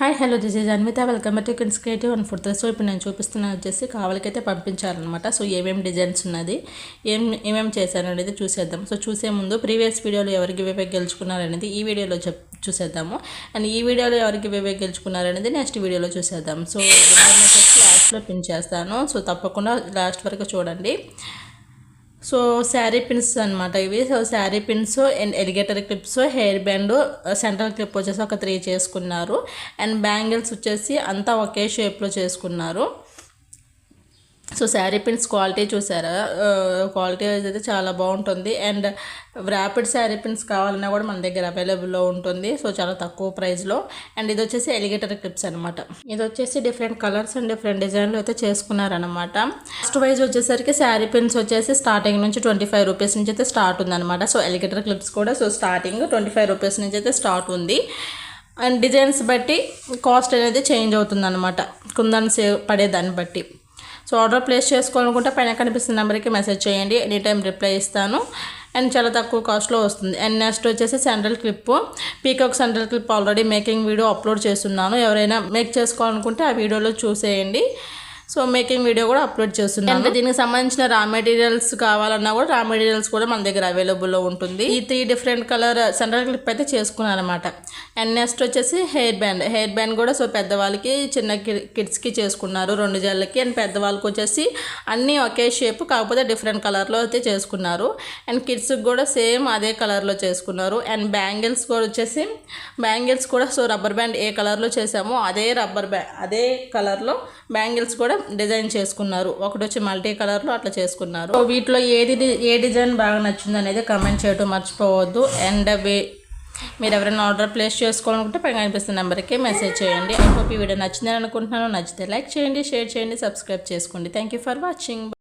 Hi hello this is Anvitha. Welcome to kins creative and food so ఇప్పుడు నేను చూపిస్తున్నాను వచ్చేసి కావాలకైతే పంపించారనమాట సో ఏమేమి డిజైన్స్ ఉన్నది ఏం ఏమేమి చేశాను అనేది చూసేద్దాం. సో చూసే ముందు ప్రీవియస్ వీడియోలో ఎవరికి వివేక్ గెలుచుకున్నారనేది ఈ వీడియోలో చెప్ చూసేద్దాము. అండ్ ఈ వీడియోలో ఎవరికి వివేక్ గెలుచుకున్నారనేది నెక్స్ట్ వీడియోలో చూసేద్దాం. సో లాస్ట్లో పిన్ చేస్తాను. సో తప్పకుండా లాస్ట్ వరకు చూడండి. సో శారీ పిన్స్ అనమాట ఇవి. So sari pins and alligator clips hair band central clip వచ్చేసి ఒక త్రీ చేసుకున్నారు. అండ్ బ్యాంగిల్స్ వచ్చేసి అంతా ఒకే షేప్లో చేసుకున్నారు. సో శారీ పిన్స్ క్వాలిటీ చూసారా? క్వాలిటీ అయితే చాలా బాగుంటుంది. అండ్ ర్యాపిడ్ శారీ పిన్స్ కావాలన్నా కూడా మన దగ్గర అవైలబుల్లో ఉంటుంది. సో చాలా తక్కువ ప్రైస్లో. అండ్ ఇది వచ్చేసి ఎలిగేటర్ క్లిప్స్ అనమాట ఇది వచ్చేసి డిఫరెంట్ కలర్స్ అండ్ డిఫరెంట్ డిజైన్లు అయితే చేసుకున్నారనమాట ఫస్ట్ వైజ్ వచ్చేసరికి శారీ పిన్స్ వచ్చేసి స్టార్టింగ్ నుంచి ట్వంటీ ఫైవ్ రూపీస్ నుంచి అయితే స్టార్ట్ ఉందన్నమాట. సో ఎలిగేటర్ క్లిప్స్ కూడా. So starting twenty five rupees నుంచి అయితే స్టార్ట్ ఉంది. అండ్ డిజైన్స్ బట్టి కాస్ట్ అనేది చేంజ్ అవుతుంది అనమాట కుందన్ సేవ్ పడేదాన్ని బట్టి. సో ఆర్డర్ ప్లేస్ చేసుకోవాలనుకుంటే పైన కనిపిస్తున్న నెంబర్కి మెసేజ్ చేయండి. ఎనీ టైం రిప్లై ఇస్తాను. అండ్ చాలా తక్కువ కాస్ట్లో వస్తుంది. అండ్ నెక్స్ట్ వచ్చేసి central clip. Peacock central clip already making video upload చేస్తున్నాను. ఎవరైనా మేక్ చేసుకోవాలనుకుంటే ఆ వీడియోలో చూసేయండి. సో మేకింగ్ వీడియో కూడా అప్లోడ్ చేస్తున్నాను. అంటే దీనికి సంబంధించిన రా మెటీరియల్స్ కావాలన్నా కూడా రా మెటీరియల్స్ కూడా మన దగ్గర అవైలబుల్లో ఉంటుంది. ఈ three different colour central clip అయితే చేసుకున్నాను అనమాట అండ్ నెక్స్ట్ వచ్చేసి హెయిర్ బ్యాండ్ హెయిర్ బ్యాండ్ కూడా సో పెద్దవాళ్ళకి చిన్న కిడ్స్కి చేసుకున్నారు రెండు జల్లకి. అండ్ పెద్దవాళ్ళకి వచ్చేసి అన్నీ ఒకే షేప్ కాకపోతే డిఫరెంట్ కలర్లో అయితే చేసుకున్నారు. అండ్ కిడ్స్కి కూడా సేమ్ అదే కలర్లో చేసుకున్నారు. అండ్ బ్యాంగిల్స్ కూడా వచ్చేసి బ్యాంగిల్స్ కూడా సో రబ్బర్ బ్యాండ్ ఏ కలర్లో చేసామో అదే రబ్బర్ బ్యా అదే కలర్లో బ్యాంగిల్స్ కూడా డిజైన్ చేసుకున్నారు. ఒకటి వచ్చి మల్టీ కలర్లో అట్లా చేసుకున్నారు. వీటిలో ఏది ఏ డిజైన్ బాగా నచ్చింది అనేది కమెంట్ చేయడం మర్చిపోవద్దు అండ్ వే మీరు ఎవరైనా ఆర్డర్ ప్లేస్ చేసుకోవాలనుకుంటే పైన కనిపిస్తున్న నెంబర్కి మెసేజ్ చేయండి. ఐ హోప్ ఈ వీడియో నచ్చిందని అనుకుంటున్నాను. నచ్చితే లైక్ చేయండి షేర్ చేయండి సబ్స్క్రైబ్ చేసుకోండి. Thank you for watching